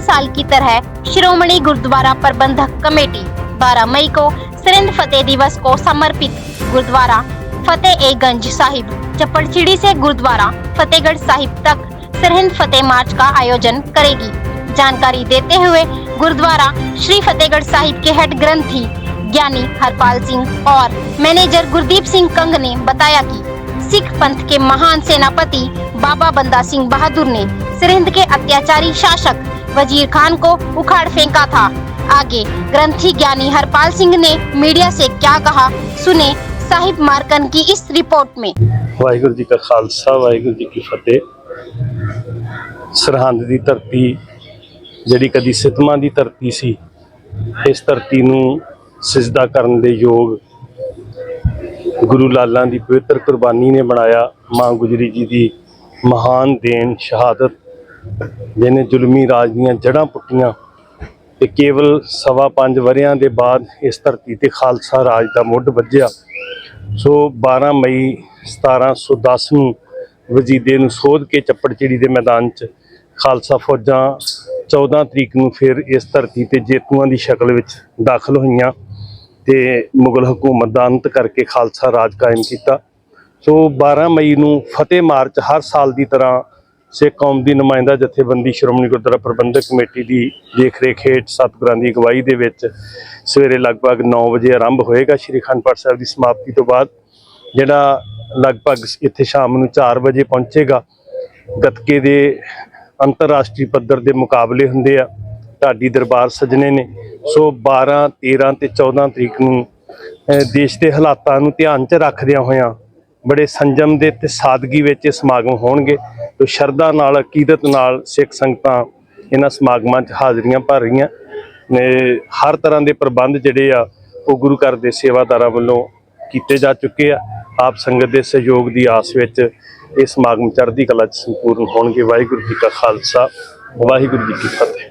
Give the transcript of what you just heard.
साल की तरह श्रोमणी गुरुद्वारा प्रबंधक कमेटी 12 मई को सरिंद फतेह दिवस को समर्पित। गुरुद्वारा फतेह ए गंज साहिब, चपड़चिड़ी से गुरुद्वारा फतेहगढ़ साहिब तक सरहिंद फतेह मार्च का आयोजन करेगी। जानकारी देते हुए गुरुद्वारा श्री फतेहगढ़ साहिब के हेड ग्रंथी ज्ञानी हरपाल सिंह और मैनेजर गुरदीप सिंह कंग ने बताया कि सिख पंथ के महान सेनापति बाबा बंदा सिंह बहादुर ने सिरहिंद के अत्याचारी शासक वजीर खान को उखाड़ फेंका था आगे ग्रंथी ज्ञानी हरपाल सिंह ने मीडिया से क्या कहा सुने साहिब मार्कन की इस रिपोर्ट में ਵਾਹਿਗੁਰੂ ਜੀ ਕਾ ਖਾਲਸਾ ਵਾਹਿਗੁਰੂ ਜੀ ਕੀ ਫਤਿਹ ਸਰਹੰਦ ਦੀ ਧਰਤੀ ਜਿਹੜੀ ਕਦੀ ਸਿਤਮਾਂ ਦੀ ਧਰਤੀ ਸੀ ਇਸ ਧਰਤੀ ਨੂੰ ਸਿਜਦਾ ਕਰਨ ਦੇ ਯੋਗ ਗੁਰੂ ਲਾਲਾਂ ਦੀ ਪਵਿੱਤਰ ਕੁਰਬਾਨੀ ਨੇ ਬਣਾਇਆ ਮਾਂ ਗੁਜਰੀ ਜੀ ਦੀ ਮਹਾਨ ਦੇਣ ਸ਼ਹਾਦਤ ਜਿਹਨੇ ਜ਼ੁਲਮੀ ਰਾਜ ਦੀਆਂ ਜੜ੍ਹਾਂ ਪੁੱਟੀਆਂ ਤੇ ਕੇਵਲ ਸਵਾ ਪੰਜ ਵਰਿਆਂ ਦੇ ਬਾਅਦ ਇਸ ਧਰਤੀ ਤੇ ਖਾਲਸਾ ਰਾਜ ਦਾ ਮੁੱਢ ਵੱਜਿਆ। ਸੋ 12 ਮਈ 1710 ਨੂੰ ਵਜੀਦੇ ਨੂੰ ਸੋਧ ਕੇ ਚੱਪੜਚਿੜੀ ਦੇ ਮੈਦਾਨ 'ਚ ਖਾਲਸਾ ਫੌਜਾਂ 14 ਤਰੀਕ ਨੂੰ ਫਿਰ ਇਸ ਧਰਤੀ ਤੇ ਜੇਤੂਆਂ ਦੀ ਸ਼ਕਲ ਵਿੱਚ ਦਾਖਲ ਹੋਈਆਂ ਤੇ ਮੁਗਲ ਹਕੂਮਤ ਦਾ ਅੰਤ ਕਰਕੇ ਖਾਲਸਾ ਰਾਜ ਕਾਇਮ ਕੀਤਾ। ਸੋ 12 ਮਈ ਨੂੰ ਫਤਿਹ ਮਾਰਚ ਹਰ ਸਾਲ ਦੀ ਤਰ੍ਹਾਂ ਸਿੱਖ ਕੌਮ ਦੀ ਨੁਮਾਇੰਦਾ ਜਥੇਬੰਦੀ ਸ਼੍ਰੋਮਣੀ ਗੁਰਦੁਆਰਾ ਪ੍ਰਬੰਧਕ ਕਮੇਟੀ ਦੀ ਦੇਖ-ਰੇਖ ਹੇਠ ਸਤਿਗੁਰਾਂ ਦੀ ਅਗਵਾਈ ਦੇ ਵਿੱਚ ਸਵੇਰੇ ਲਗਭਗ 9 ਵਜੇ ਆਰੰਭ ਹੋਏਗਾ ਸ਼੍ਰੀ ਅਖੰਡ ਪਾਠ ਸਾਹਿਬ ਦੀ ਸਮਾਪਤੀ ਤੋਂ ਬਾਅਦ, ਜਿਹੜਾ ਲਗਭਗ ਇੱਥੇ ਸ਼ਾਮ ਨੂੰ 4 ਵਜੇ ਪਹੁੰਚੇਗਾ। ਗਤਕੇ ਦੇ ਅੰਤਰਰਾਸ਼ਟਰੀ ਪੱਧਰ ਦੇ ਮੁਕਾਬਲੇ ਹੁੰਦੇ ਆ, ਢਾਡੀ ਦਰਬਾਰ ਸਜਣੇ ਨੇ। ਸੋ 12 13 ਤੇ 14 ਤਰੀਕ ਨੂੰ ਦੇਸ਼ ਦੇ ਹਾਲਾਤਾਂ ਨੂੰ ਧਿਆਨ 'ਚ ਰੱਖਦਿਆਂ ਹੋਇਆਂ ਬੜੇ ਸੰਜਮ ਦੇ ਤੇ ਸਾਦਗੀ ਵਿੱਚ ਇਹ ਸਮਾਗਮ ਹੋਣਗੇ। ਤੇ ਸ਼ਰਧਾ ਨਾਲ ਅਕੀਦਤ ਨਾਲ ਸਿੱਖ ਸੰਗਤਾਂ ਇਹਨਾਂ ਸਮਾਗਮਾਂ 'ਚ ਹਾਜ਼ਰੀਆਂ ਭਰ ਰਹੀਆਂ ਨੇ। ਹਰ ਤਰ੍ਹਾਂ ਦੇ ਪ੍ਰਬੰਧ ਜਿਹੜੇ ਆ, ਉਹ ਗੁਰੂ ਘਰ ਦੇ ਸੇਵਾਦਾਰਾਂ ਵੱਲੋਂ ਕੀਤੇ ਜਾ ਚੁੱਕੇ ਆ। ਆਪ ਸੰਗਤ ਦੇ ਸਹਿਯੋਗ ਦੀ ਆਸ ਵਿੱਚ ਇਹ ਸਮਾਗਮ ਚੜ੍ਹਦੀ ਕਲਾ 'ਚ ਸੰਪੂਰਨ ਹੋਣਗੇ। ਵਾਹਿਗੁਰੂ ਜੀ ਕਾ ਖਾਲਸਾ, ਵਾਹਿਗੁਰੂ ਜੀ ਕੀ ਫਤਿਹ।